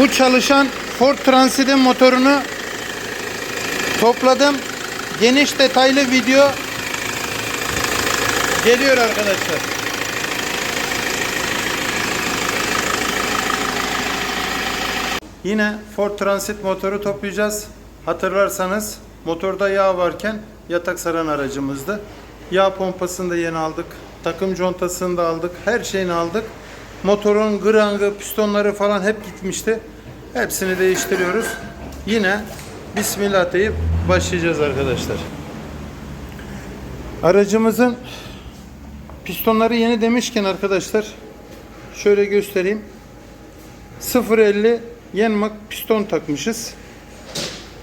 Bu çalışan Ford Transit'in motorunu topladım. Geniş detaylı video geliyor arkadaşlar. Yine Ford Transit motoru toplayacağız. Hatırlarsanız motorda yağ varken yatak saran aracımızdı. Yağ pompasını da yeni aldık. Takım contasını da aldık. Her şeyini aldık. Motorun grangı, pistonları falan hep gitmişti. Hepsini değiştiriyoruz. Yine Bismillah deyip başlayacağız arkadaşlar. Aracımızın pistonları yeni demişken arkadaşlar şöyle göstereyim. 0.50 Yenmak piston takmışız.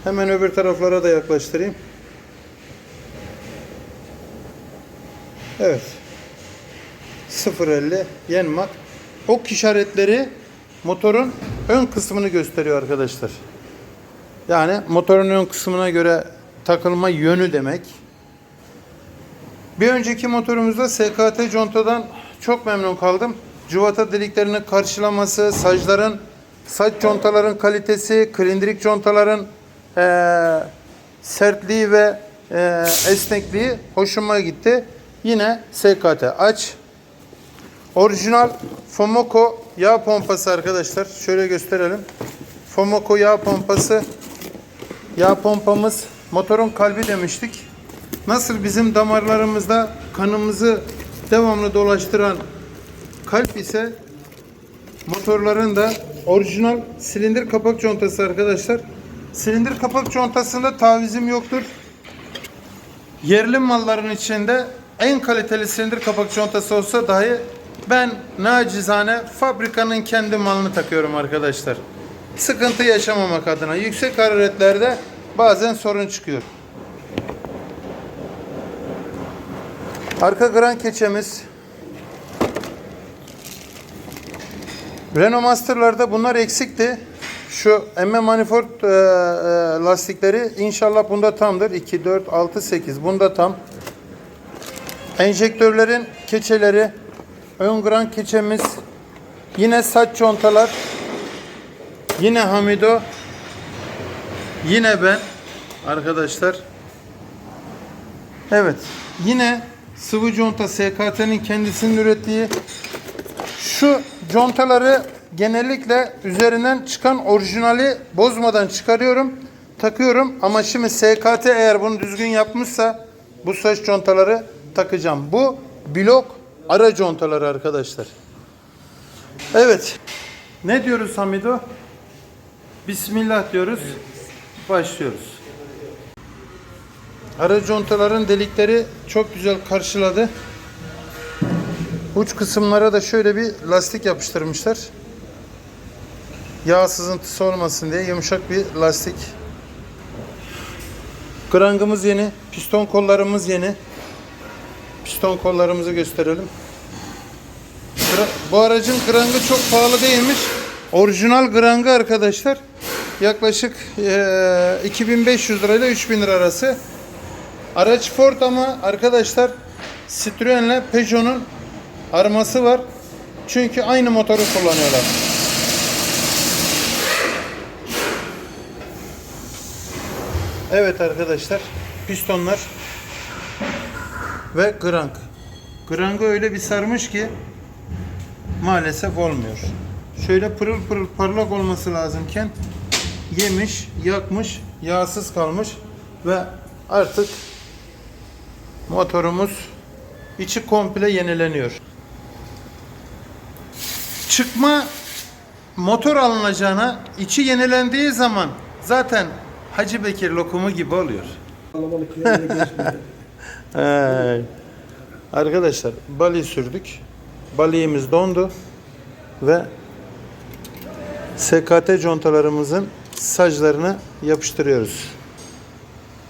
Hemen öbür taraflara da yaklaştırayım. Evet. 0.50 Yenmak. Ok işaretleri motorun ön kısmını gösteriyor arkadaşlar. Yani motorun ön kısmına göre takılma yönü demek. Bir önceki motorumuzda SKT contadan çok memnun kaldım. Cıvata deliklerinin karşılaması, sacların, saç contaların kalitesi, klindirik contaların eee, sertliği ve eee, esnekliği hoşuma gitti. Yine SKT aç. Orijinal Fomoco yağ pompası arkadaşlar. Şöyle gösterelim. Fomoco yağ pompası. Yağ pompamız motorun kalbi demiştik. Nasıl bizim damarlarımızda kanımızı devamlı dolaştıran kalp ise motorların da orijinal silindir kapak contası arkadaşlar. Silindir kapak contasında tavizim yoktur. Yerli malların içinde en kaliteli silindir kapak contası olsa dahi ben nacizane fabrikanın kendi malını takıyorum arkadaşlar. Sıkıntı yaşamamak adına yüksek hararetlerde bazen sorun çıkıyor. Arka gran keçemiz. Renault Master'larda bunlar eksikti. Şu emme manifold e, e, lastikleri inşallah bunda tamdır. 2, 4, 6, 8. Bunda tam. Enjektörlerin keçeleri. Ön gran keçemiz. Yine saç contalar. Yine Hamido. Yine ben. Arkadaşlar. Evet. Yine sıvı conta SKT'nin kendisinin ürettiği şu contaları genellikle üzerinden çıkan orijinali bozmadan çıkarıyorum, takıyorum. Ama şimdi SKT eğer bunu düzgün yapmışsa bu saç contaları takacağım. Bu blok ara contaları arkadaşlar. Evet. Ne diyoruz Hamido? Bismillah diyoruz. Başlıyoruz. Ara contaların delikleri çok güzel karşıladı. Uç kısımlara da şöyle bir lastik yapıştırmışlar. Yağ sızıntısı olmasın diye yumuşak bir lastik. Grangımız yeni, piston kollarımız yeni. Piston kollarımızı gösterelim. Bu aracın grangı çok pahalı değilmiş. Orijinal grangı arkadaşlar yaklaşık eee, 2500 lirayla 3000 lira arası. Araç Ford ama arkadaşlar Citroen'le Peugeot'un arması var. Çünkü aynı motoru kullanıyorlar. Evet arkadaşlar pistonlar ve grank. Grangı öyle bir sarmış ki maalesef olmuyor. Şöyle pırıl pırıl parlak olması lazımken yemiş, yakmış, yağsız kalmış ve artık motorumuz içi komple yenileniyor. Çıkma motor alınacağına içi yenilendiği zaman zaten Hacı Bekir lokumu gibi oluyor. Hey. Arkadaşlar bali sürdük. Baliğimiz dondu ve SKT contalarımızın saclarını yapıştırıyoruz.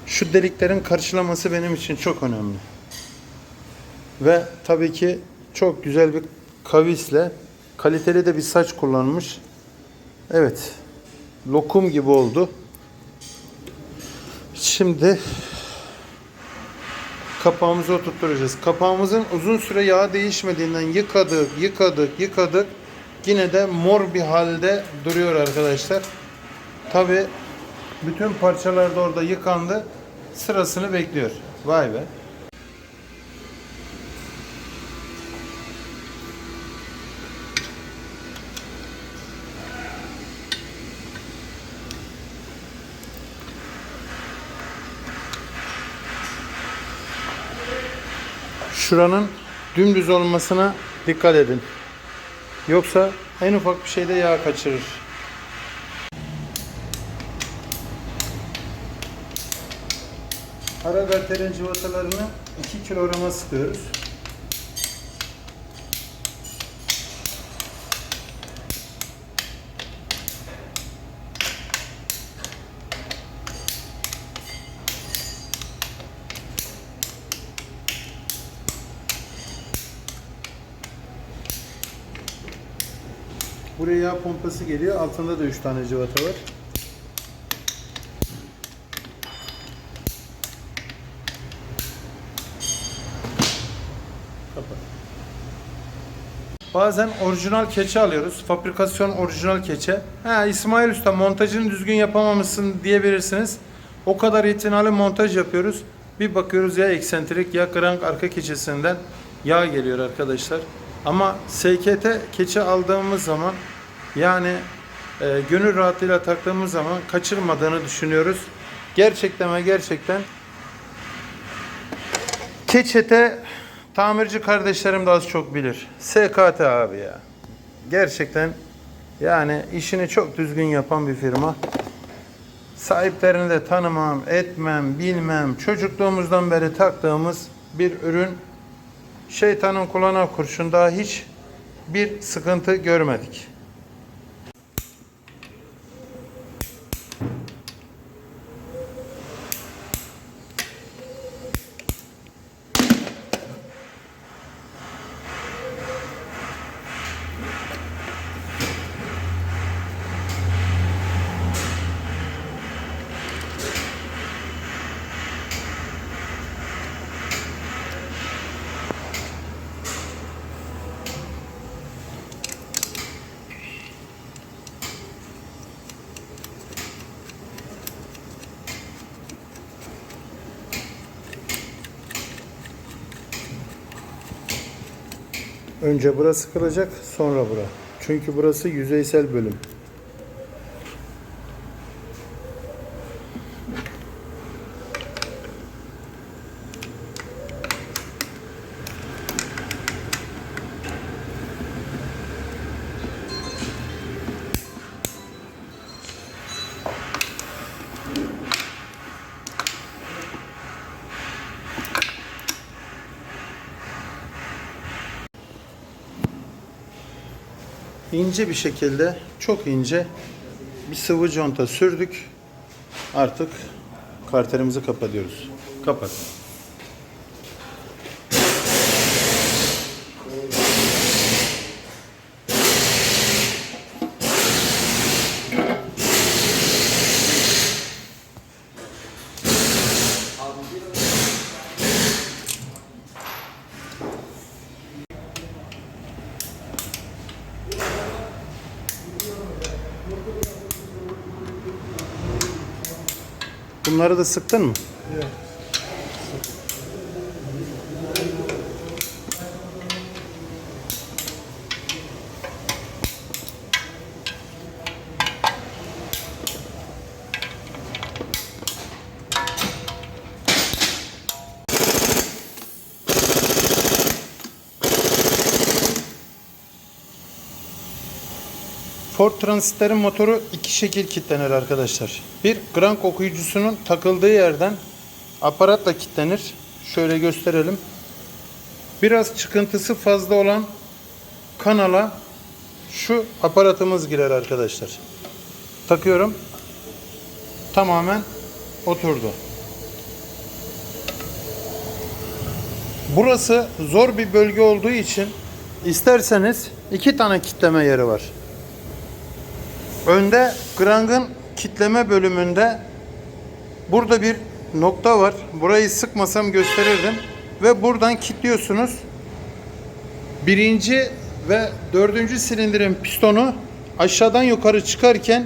Şu deliklerin karşılaması benim için çok önemli. Ve tabii ki çok güzel bir kavisle kaliteli de bir saç kullanmış. Evet. Lokum gibi oldu. Şimdi kapağımızı oturtturacağız. Kapağımızın uzun süre yağ değişmediğinden yıkadık, yıkadık, yıkadık. yine de mor bir halde duruyor arkadaşlar. Tabi bütün parçalar da orada yıkandı. Sırasını bekliyor. Vay be. Şuranın dümdüz olmasına dikkat edin. Yoksa en ufak bir şeyde yağ kaçırır. Ara garterin cıvatalarını 2 kilograma sıkıyoruz. Buraya yağ pompası geliyor. Altında da 3 tane cıvata var. Kapat. Bazen orijinal keçe alıyoruz. Fabrikasyon orijinal keçe. Ha İsmail Usta montajını düzgün yapamamışsın diyebilirsiniz. O kadar itinalı montaj yapıyoruz. Bir bakıyoruz ya eksentrik ya krank arka keçesinden yağ geliyor arkadaşlar. Ama SKT keçe aldığımız zaman yani e, gönül rahatlığıyla taktığımız zaman kaçırmadığını düşünüyoruz. Gerçekten ve gerçekten Keçete tamirci kardeşlerim de az çok bilir. SKT abi ya. Gerçekten yani işini çok düzgün yapan bir firma. Sahiplerini de tanımam, etmem, bilmem. Çocukluğumuzdan beri taktığımız bir ürün. Şeytanın kulağına kurşun daha hiç bir sıkıntı görmedik. Önce burası kırılacak, sonra bura. Çünkü burası yüzeysel bölüm. İnce bir şekilde çok ince bir sıvı conta sürdük. Artık karterimizi kapatıyoruz. Kapat. Bunları da sıktın mı? Ford Transit'lerin motoru iki şekil kilitlenir arkadaşlar. Bir krank okuyucusunun takıldığı yerden aparatla kilitlenir. Şöyle gösterelim. Biraz çıkıntısı fazla olan kanala şu aparatımız girer arkadaşlar. Takıyorum. Tamamen oturdu. Burası zor bir bölge olduğu için isterseniz iki tane kitleme yeri var. Önde Grang'ın kitleme bölümünde burada bir nokta var. Burayı sıkmasam gösterirdim. Ve buradan kilitliyorsunuz. Birinci ve dördüncü silindirin pistonu aşağıdan yukarı çıkarken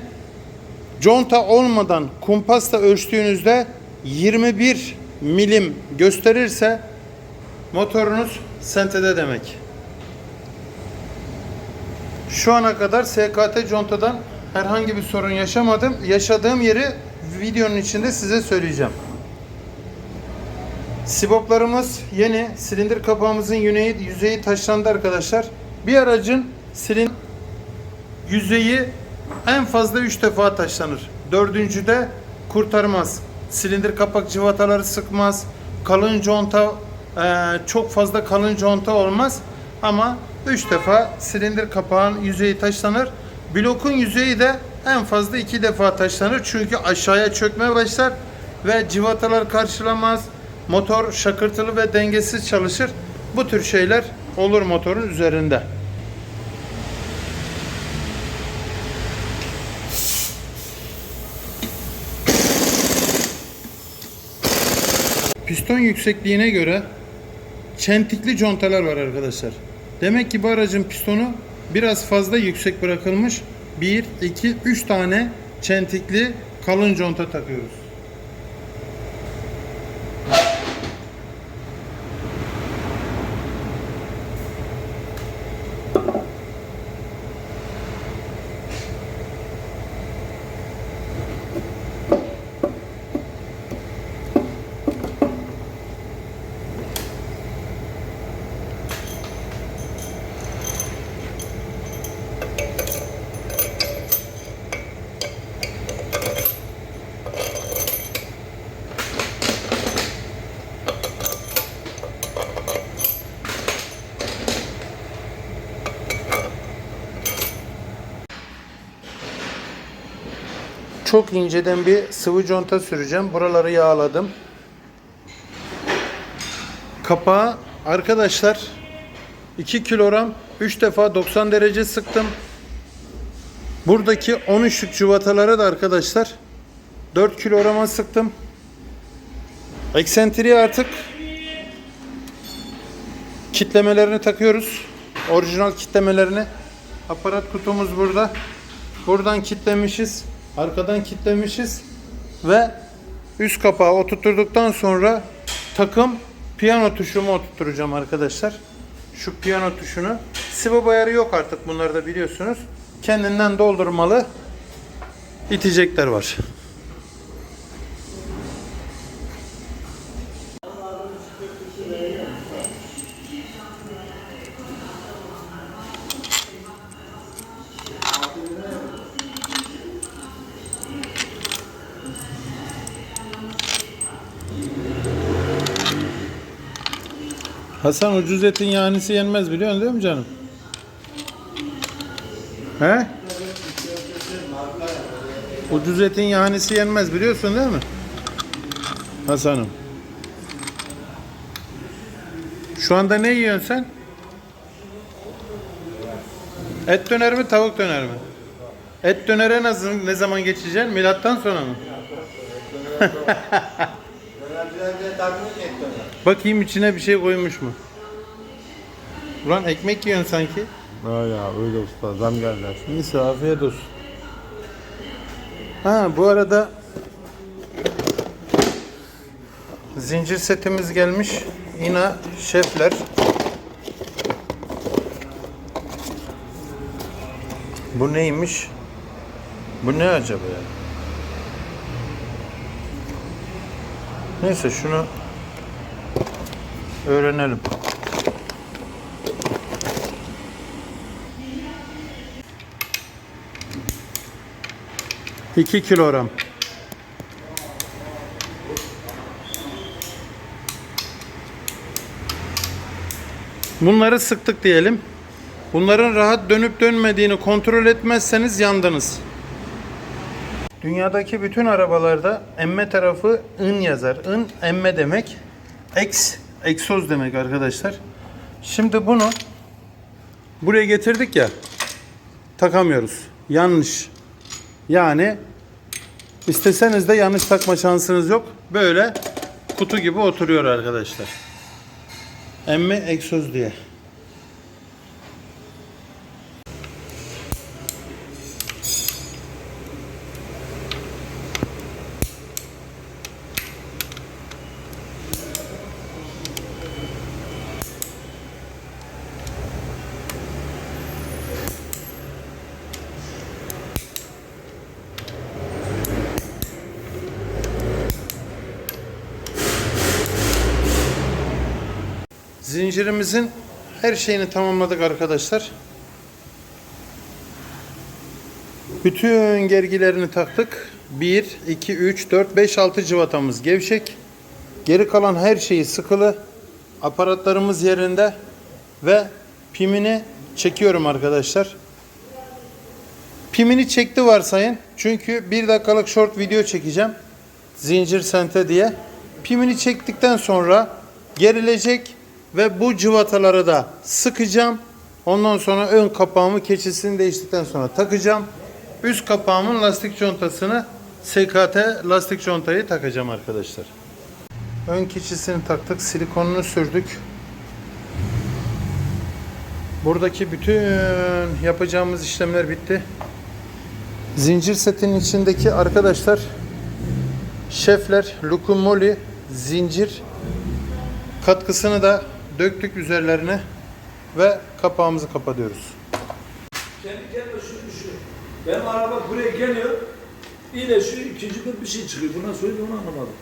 conta olmadan kumpasla ölçtüğünüzde 21 milim gösterirse motorunuz sentede demek. Şu ana kadar SKT contadan herhangi bir sorun yaşamadım. Yaşadığım yeri videonun içinde size söyleyeceğim. Siboplarımız yeni. Silindir kapağımızın yüzeyi, yüzeyi taşlandı arkadaşlar. Bir aracın silin yüzeyi en fazla 3 defa taşlanır. Dördüncüde kurtarmaz. Silindir kapak cıvataları sıkmaz. Kalın conta e, çok fazla kalın conta olmaz. Ama 3 defa silindir kapağın yüzeyi taşlanır. Blokun yüzeyi de en fazla 2 defa taşlanır. Çünkü aşağıya çökmeye başlar ve cıvatalar karşılamaz. Motor şakırtılı ve dengesiz çalışır. Bu tür şeyler olur motorun üzerinde. Piston yüksekliğine göre çentikli contalar var arkadaşlar. Demek ki bu aracın pistonu biraz fazla yüksek bırakılmış. 1, 2, 3 tane çentikli kalın conta takıyoruz. Çok inceden bir sıvı conta süreceğim. Buraları yağladım. Kapağı arkadaşlar 2 kilogram 3 defa 90 derece sıktım. Buradaki 13'lük cıvatalara da arkadaşlar 4 kilograma sıktım. Eksentriğe artık kitlemelerini takıyoruz. Orijinal kitlemelerini. Aparat kutumuz burada. Buradan kitlemişiz. Arkadan kitlemişiz. Ve üst kapağı oturtturduktan sonra takım piyano tuşumu oturtturacağım arkadaşlar. Şu piyano tuşunu. Sıvı ayarı yok artık bunlarda biliyorsunuz. Kendinden doldurmalı itecekler var. Hasan ucuz etin yanisi yenmez biliyorsun değil mi canım? He? Ucuz etin yanisi yenmez biliyorsun değil mi? Hasan'ım. Şu anda ne yiyorsun sen? Et döner mi tavuk döner mi? Et dönere nasıl, ne zaman geçeceksin? Milattan sonra mı? Bakayım içine bir şey koymuş mu? Ulan ekmek yiyorsun sanki. Ha ya öyle usta zam geldi. Neyse afiyet olsun. Ha bu arada zincir setimiz gelmiş. Yine şefler. Bu neymiş? Bu ne acaba ya? Neyse şunu öğrenelim. İki kilogram. Bunları sıktık diyelim. Bunların rahat dönüp dönmediğini kontrol etmezseniz yandınız. Dünyadaki bütün arabalarda emme tarafı ın yazar. ın emme demek. Ex, egzoz demek arkadaşlar. Şimdi bunu buraya getirdik ya takamıyoruz. Yanlış. Yani isteseniz de yanlış takma şansınız yok. Böyle kutu gibi oturuyor arkadaşlar. Emme egzoz diye. Zincirimizin her şeyini tamamladık arkadaşlar. Bütün gergilerini taktık. 1, 2, 3, 4, 5, 6 cıvatamız gevşek. Geri kalan her şeyi sıkılı. Aparatlarımız yerinde. Ve pimini çekiyorum arkadaşlar. Pimini çekti varsayın. Çünkü bir dakikalık short video çekeceğim. Zincir sente diye. Pimini çektikten sonra gerilecek ve bu cıvataları da sıkacağım. Ondan sonra ön kapağımı keçisini değiştikten sonra takacağım. Üst kapağımın lastik contasını SKT lastik contayı takacağım arkadaşlar. Ön keçisini taktık. Silikonunu sürdük. Buradaki bütün yapacağımız işlemler bitti. Zincir setinin içindeki arkadaşlar şefler, lukumoli, zincir katkısını da döktük üzerlerine ve kapağımızı kapatıyoruz. Kendi kendime şunu düşün. Benim araba buraya geliyor. Yine şu ikinci bir bir şey çıkıyor. Buna söyledi onu anlamadım.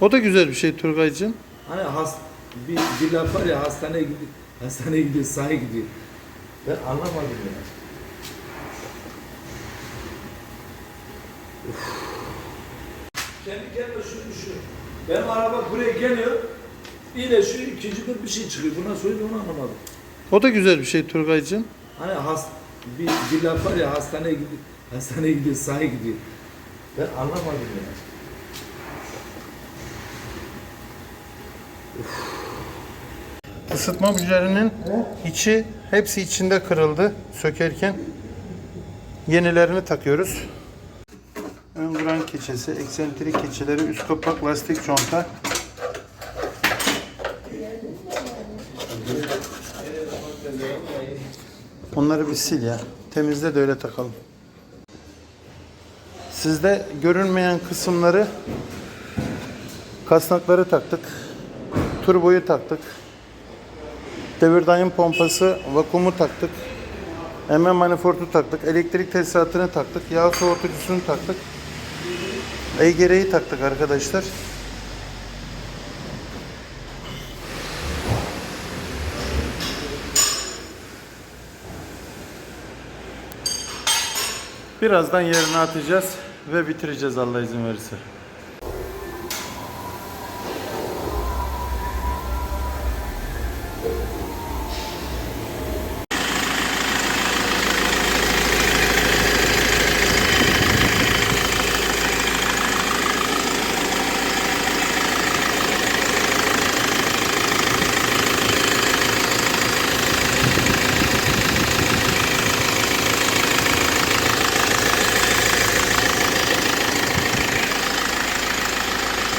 O da güzel bir şey Turgay'cığım. Hani has, bir, bir laf var ya hastaneye gidiyor. Hastaneye gidiyor, sahaya gidiyor. Ben anlamadım ya. Kendi kendime şunu düşün. Benim araba buraya geliyor. Şu ikinci bir bir şey çıkıyor. Buna söyledi onu anlamadım. O da güzel bir şey Turgay'cığım. Hani has, bir, bir laf var ya hastaneye gidiyor. Hastaneye gidiyor, sahaya gidiyor. Ben anlamadım ya. Isıtma bujilerinin içi hepsi içinde kırıldı sökerken. Yenilerini takıyoruz. Ön gran keçesi, eksentrik keçileri, üst kapak lastik conta. Onları bir sil ya. Temizle de öyle takalım. Sizde görünmeyen kısımları kasnakları taktık. Turboyu taktık. Devir daim pompası, vakumu taktık. MM manifoldu taktık. Elektrik tesisatını taktık. Yağ soğutucusunu taktık. EGR'yi taktık arkadaşlar. Birazdan yerine atacağız ve bitireceğiz Allah izin verirse.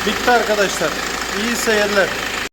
Bitti arkadaşlar. İyi seyirler.